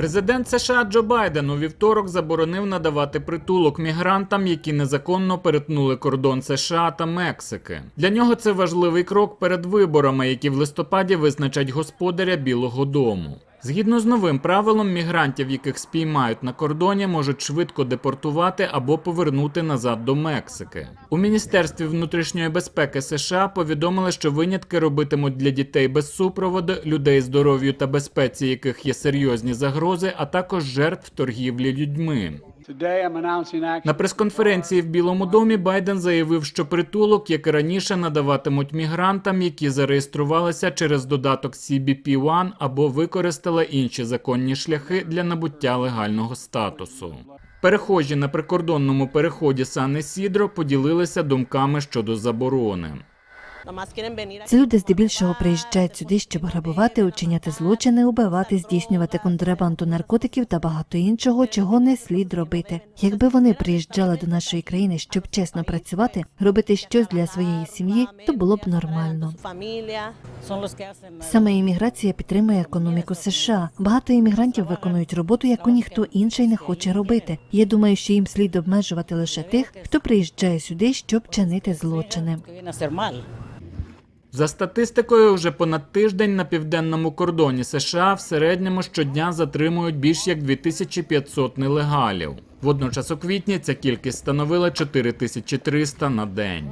Президент США Джо Байден у вівторок заборонив надавати притулок мігрантам, які незаконно перетнули кордон США та Мексики. Для нього це важливий крок перед виборами, які в листопаді визначать господаря Білого Дому. Згідно з новим правилом, мігрантів, яких спіймають на кордоні, можуть швидко депортувати або повернути назад до Мексики. У міністерстві внутрішньої безпеки США повідомили, що винятки робитимуть для дітей без супроводу, людей здоров'ю та безпеці, яких є серйозні загрози, а також жертв торгівлі людьми. На прес-конференції в Білому домі Байден заявив, що притулок, як і раніше, надаватимуть мігрантам, які зареєструвалися через додаток CBP One або використали інші законні шляхи для набуття легального статусу. Перехожі на прикордонному переході Сан Сідро поділилися думками щодо заборони. Ці люди здебільшого приїжджають сюди, щоб грабувати, учиняти злочини, убивати, здійснювати контрабанду наркотиків та багато іншого, чого не слід робити. Якби вони приїжджали до нашої країни, щоб чесно працювати, робити щось для своєї сім'ї, то було б нормально. Саме імміграція підтримує економіку США. Багато іммігрантів виконують роботу, яку ніхто інший не хоче робити. Я думаю, що їм слід обмежувати лише тих, хто приїжджає сюди, щоб чинити злочини. За статистикою, вже понад тиждень на південному кордоні США в середньому щодня затримують більш як 2500 нелегалів. Водночас у квітні ця кількість становила 4300 на день.